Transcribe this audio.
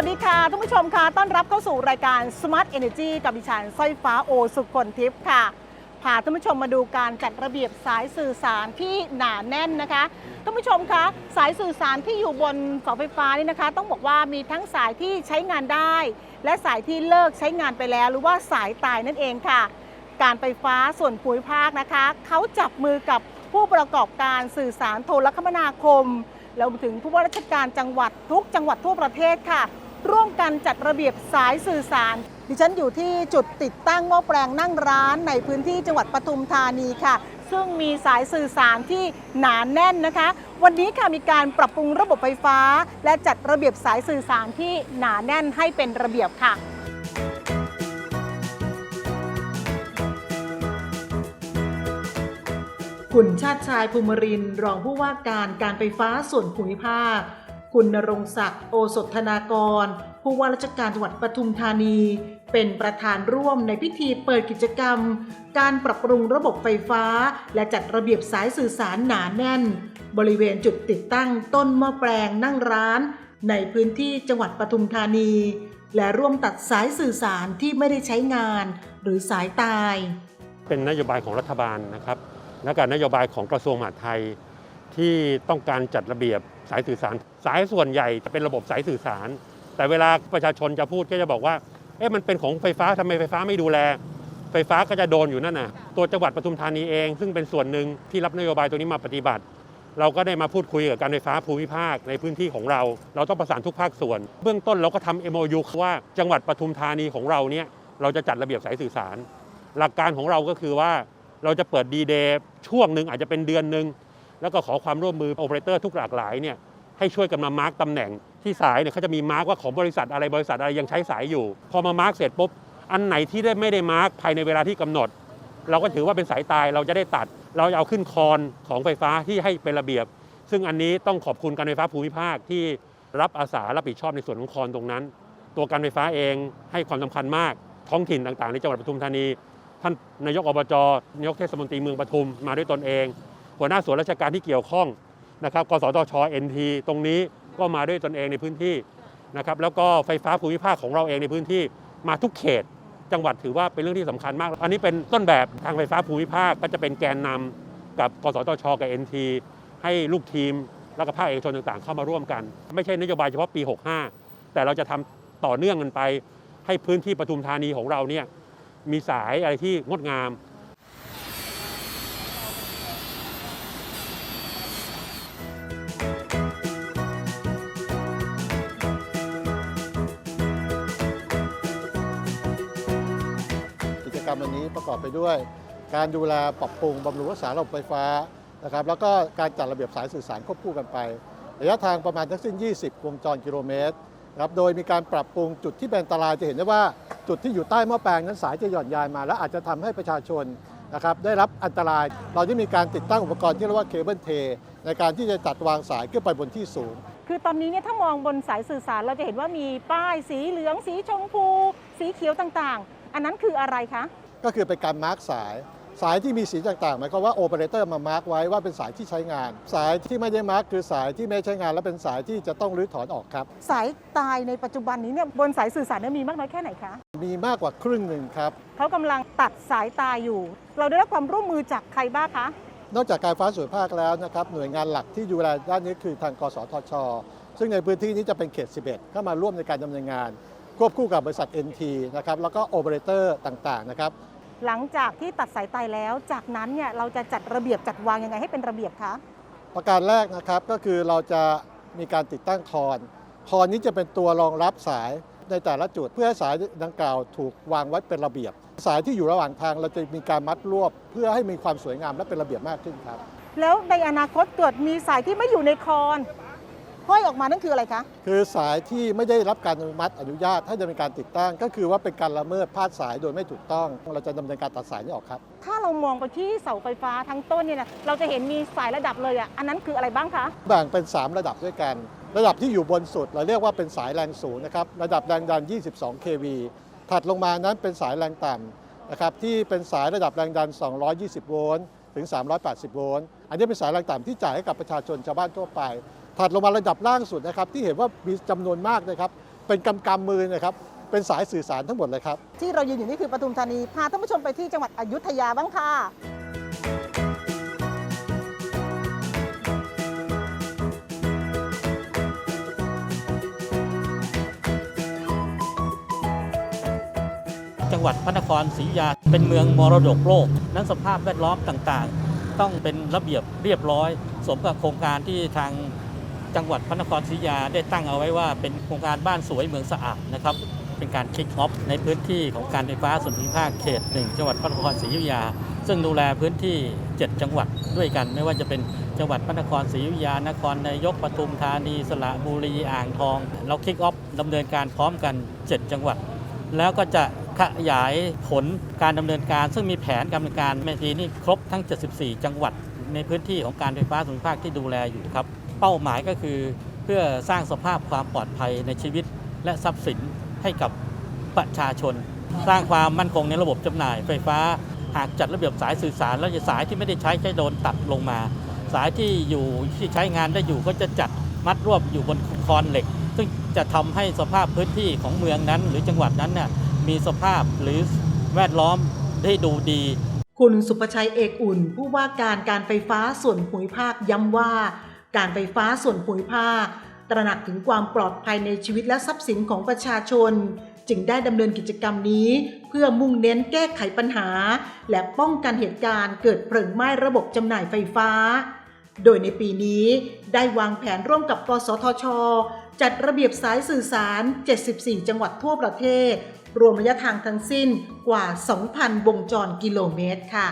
วัสดีค่ะท่านผู้ชมค่ะต้อนรับเข้าสู่รายการ Smart Energy กับดิฉันสร้อยฟ้าโอสุคนทิพย์ค่ะพาท่านผู้ชมมาดูการจัดระเบียบสายสื่อสารที่หนาแน่นนะคะท่านผู้ชมคะสายสื่อสารที่อยู่บนเสาไฟฟ้านี่นะคะ ต้องบอกว่ามีทั้งสายที่ใช้งานได้ และสายที่เลิกใช้งานไปแล้ว หรือว่าสายตายนั่นเองค่ะ การไฟฟ้าส่วนภูมิภาคนะคะเขาจับมือกับผู้ประกอบการสื่อสารโทรคมนาคมรวมถึงผู้ว่าราชการจังหวัดทุกจังหวัดทั่วประเทศค่ะ ร่วมกันจัดระเบียบสายสื่อสาร ดิฉันอยู่ที่จุดติดตั้งหม้อแปลงนั่งร้านในพื้นที่จังหวัดปทุมธานีค่ะ ซึ่งมีสายสื่อสารที่หนาแน่นนะคะ วันนี้ค่ะมีการปรับปรุงระบบไฟฟ้า และจัดระเบียบสายสื่อสารที่หนาแน่นให้เป็นระเบียบค่ะคุณชาติชายภูมิรินรองผู้ว่าการการไฟฟ้าส่วนภูมิภาค คุณนรงศักดิ์โอสถธนากร ผู้ว่าราชการจังหวัดปทุมธานี เป็นประธานร่วมในพิธีเปิดกิจกรรม การปรับปรุงระบบไฟฟ้า และจัดระเบียบสายสื่อสารหนาแน่น บริเวณจุดติดตั้งต้นหม้อแปลงนั่งร้าน ในพื้นที่จังหวัดปทุมธานี และร่วมตัดสายสื่อสารที่ไม่ได้ใช้งาน หรือสายตาย เป็นนโยบายของรัฐบาลนะครับและการนโยบายของกระทรวงมหาดไทยที่ต้องการจัดระเบียบ สายสื่อสาร สายส่วนใหญ่จะเป็นระบบสายสื่อสาร แต่เวลาประชาชนจะพูดก็จะบอกว่าเอ๊ะมันเป็นของไฟฟ้าทำไมไฟฟ้าไม่ดูแล ไฟฟ้าก็จะโดนอยู่นั่นน่ะตัวจังหวัดปทุมธานีเอง ซึ่งเป็นส่วนหนึ่งที่รับนโยบายตัวนี้มาปฏิบัติ เราก็ได้มาพูดคุยกับการไฟฟ้าภูมิภาคในพื้นที่ของเรา เราต้องประสานทุกภาคส่วน เบื้องต้นเราก็ทำ MOU ว่าจังหวัดปทุมธานีของเราเนี่ยเราจะจัดระเบียบสายสื่อสาร หลักการของเราก็คือว่าเราจะเปิดดีเดย์ช่วงหนึ่งอาจจะเป็นเดือนหนึ่ง แล้วก็ขอความร่วมมือโอเปอเรเตอร์ทุกหลากหลายเนี่ยให้ช่วยกันมามาร์กตำแหน่งที่สายเนี่ยเขาจะมีมาร์กว่าของบริษัทอะไรบริษัทอะไรยังใช้สายอยู่ พอมามาร์กเสร็จปุ๊บอันไหนที่ได้ไม่ได้มาร์กภายในเวลาที่กำหนด เราก็ถือว่าเป็นสายตายเราจะได้ตัด เราจะเอาขึ้นคอนของไฟฟ้าที่ให้เป็นระเบียบ ซึ่งอันนี้ต้องขอบคุณการไฟฟ้าภูมิภาคที่รับอาสารับผิดชอบในส่วนของคอนตรงนั้น ตัวการไฟฟ้าเองให้ความสำคัญมาก ท้องถิ่นต่างๆ ในจังหวัดปทุมธานี ท่านนายกอบจนายกเทศมนตรีเมืองปทุมมาด้วยตนเอง หัวหน้าส่วนราชการที่เกี่ยวข้องนะครับกสทชเอ็นทีตรงนี้ก็มาด้วยตนเองในพื้นที่นะครับแล้วก็ไฟฟ้าภูมิภาคของเราเองในพื้นที่มาทุกเขต จังหวัดถือว่าเป็นเรื่องที่สำคัญมาก อันนี้เป็นต้นแบบทางไฟฟ้าภูมิภาคก็จะเป็นแกนนำกับกสทช กับ NT ให้ลูกทีมแล้วก็ภาคเอกชนต่างๆ เข้ามาร่วมกัน ไม่ใช่นโยบายเฉพาะปี 65 แต่เราจะทำต่อเนื่องกันไป ให้พื้นที่ปทุมธานีของเราเนี่ยมีสายอะไรที่งดงาม รรมวันนี้ประกอบไปด้วย การดูแลปรับปรุงบำรุงรักษาระบบไฟฟ้านะครับแล้วก็การจัดระเบียบสายสื่อสารควบคู่กันไประยะทางประมาณทั้งสิ้น 20 วงจรกิโลเมตรนะครับโดยมีการปรับปรุงจุดที่เป็นอันตรายจะเห็นได้ว่าจุดที่อยู่ใต้หม้อแปลงนั้นสายจะหย่อนยานมา และอาจจะทำให้ประชาชนนะครับได้รับอันตราย เราได้มีการติดตั้งอุปกรณ์ที่เรียกว่าเคเบิลเทในการที่จะจัดวางสายขึ้นไปบนที่สูง คือตอนนี้เนี่ยถ้ามองบนสายสื่อสารเราจะเห็นว่ามีป้ายสีเหลือง สีชมพู สีเขียวต่างๆ อันนั้นคืออะไรคะ ก็คือเป็นการมาร์กสาย สายที่มีสีต่างๆหมายความว่าโอเปอเรเตอร์มามาร์กไว้ว่าเป็นสายที่ใช้งาน สายที่ไม่ได้มาร์กคือสายที่ไม่ใช้งาน และเป็นสายที่จะต้องรื้อถอนออกครับ สายตายในปัจจุบันนี้เนี่ยบนสายสื่อสารเนี่ยมีมากน้อยแค่ไหนคะ มีมากกว่าครึ่งหนึ่งครับเขากำลังตัดสายตายอยู่ เราได้รับความร่วมมือจากใครบ้างคะนอกจากการฟ้าส่วนภาคแล้วนะครับหน่วยงานหลักที่ดูแลด้านนี้คือทางกสทช ซึ่งในพื้นที่นี้จะเป็นเขต 11 เข้ามาร่วมในการดำเนินงาน ควบคู่กับบริษัท NT นะครับแล้วก็โอเปอเรเตอร์ต่างๆนะครับหลังจากที่ตัดสายตายแล้วจากนั้นเนี่ยเราจะจัดระเบียบจัดวางยังไงให้เป็นระเบียบคะประการแรกนะครับก็คือเราจะมีการติดตั้งคอน คอนนี้จะเป็นตัวรองรับสายในแต่ละจุดเพื่อให้สายดังกล่าวถูกวางไว้เป็นระเบียบ สายที่อยู่ระหว่างทางเราจะมีการมัดรวบ เพื่อให้มีความสวยงามและเป็นระเบียบมากขึ้นครับ แล้วในอนาคตเกิดมีสายที่ไม่อยู่ในคอน ห้อยออกมานั่นคืออะไรคะ คือสายที่ไม่ได้รับการอนุมัติอนุญาตให้ดำเนินการติดตั้ง ก็คือว่าเป็นการละเมิดพาดสายโดยไม่ถูกต้อง เราจะดำเนินการตัดสายนี้ออกครับ ถ้าเรามองไปที่เสาไฟฟ้าทั้งต้นเนี่ยนะเราจะเห็นมีสายระดับเลยอะอันนั้นคืออะไรบ้างคะ แบ่งเป็น 3 ระดับด้วยกัน ระดับที่อยู่บนสุด เราเรียกว่าเป็นสายแรงสูงนะครับระดับแรงดัน 22 kV ถัดลงมานั้นเป็นสายแรงต่ำนะครับที่เป็นสายระดับแรงดัน 220 โวลต์ถึง 380 โวลต์อันนี้เป็นสายแรงต่ำที่จ่ายให้กับประชาชนชาวบ้านทั่วไป ถัดลงมาระดับล่างสุดนะครับที่เห็นว่ามีจำนวนมากนะครับ เป็นกำกำมือนะครับเป็นสายสื่อสารทั้งหมดเลยครับ ที่เรายืนอยู่นี่คือปทุมธานีพาท่านผู้ชมไปที่จังหวัดอยุธยาบ้างค่ะจังหวัดพระนครศรีอยุธยา เป็นเมืองมรดกโลก นั้นสภาพแวดล้อมต่างๆ ต้องเป็นระเบียบเรียบร้อย สมกับโครงการที่ทาง จังหวัดพระนครศรีอยุธยาได้ตั้งเอาไว้ว่าเป็นโครงการบ้านสวยเมืองสะอาดนะครับเป็นการคิกออฟในพื้นที่ของการไฟฟ้าส่วนภูมิภาคเขตหนึ่งจังหวัดพระนครศรีอยุธยา ซึ่งดูแลพื้นที่ 7 จังหวัดด้วยกัน ไม่ว่าจะเป็นจังหวัดพระนครศรีอยุธยานครนายกปทุมธานีสระบุรีอ่างทอง เราคิกออฟดำเนินการพร้อมกัน 7 จังหวัด แล้วก็จะขยายผลการดำเนินการ ซึ่งมีแผนการดำเนินการแม่ทีนี่ครบทั้ง 74 จังหวัด ในพื้นที่ของการไฟฟ้าส่วนภูมิภาคที่ดูแลอยู่ครับ เป้าหมายก็คือเพื่อสร้างสภาพความปลอดภัยในชีวิต และทรัพย์สินให้กับประชาชน สร้างความมั่นคงในระบบจำหน่าย ไฟฟ้าหากจัดระเบียบสายสื่อสารแล้วสายที่ไม่ได้ใช้ใช้โดนตัดลงมา สายที่อยู่ที่ใช้งานได้อยู่ก็จะจัดมัดรวบอยู่บนคอนเหล็ก ซึ่งจะทำให้สภาพพื้นที่ของเมืองนั้น หรือจังหวัดนั้นน่ะมีสภาพหรือแวดล้อมได้ดูดี คุณสุภชัยเอกอุ่น ผู้ว่าการการไฟฟ้าส่วนภูมิภาคย้ำว่า การไฟฟ้าส่วนภูมิภาค ตระหนักถึงความปลอดภัยในชีวิตและทรัพย์สินของประชาชน จึงได้ดำเนินกิจกรรมนี้ เพื่อมุ่งเน้นแก้ไขปัญหา และป้องกันเหตุการณ์เกิดเพลิงไหม้ระบบจำหน่ายไฟฟ้า โดยในปีนี้ได้วางแผนร่วมกับกสทช จัดระเบียบสายสื่อสาร 74 จังหวัดทั่วประเทศ รวมระยะทางทั้งสิ้นกว่า 2,000 วงจรกิโลเมตรค่ะ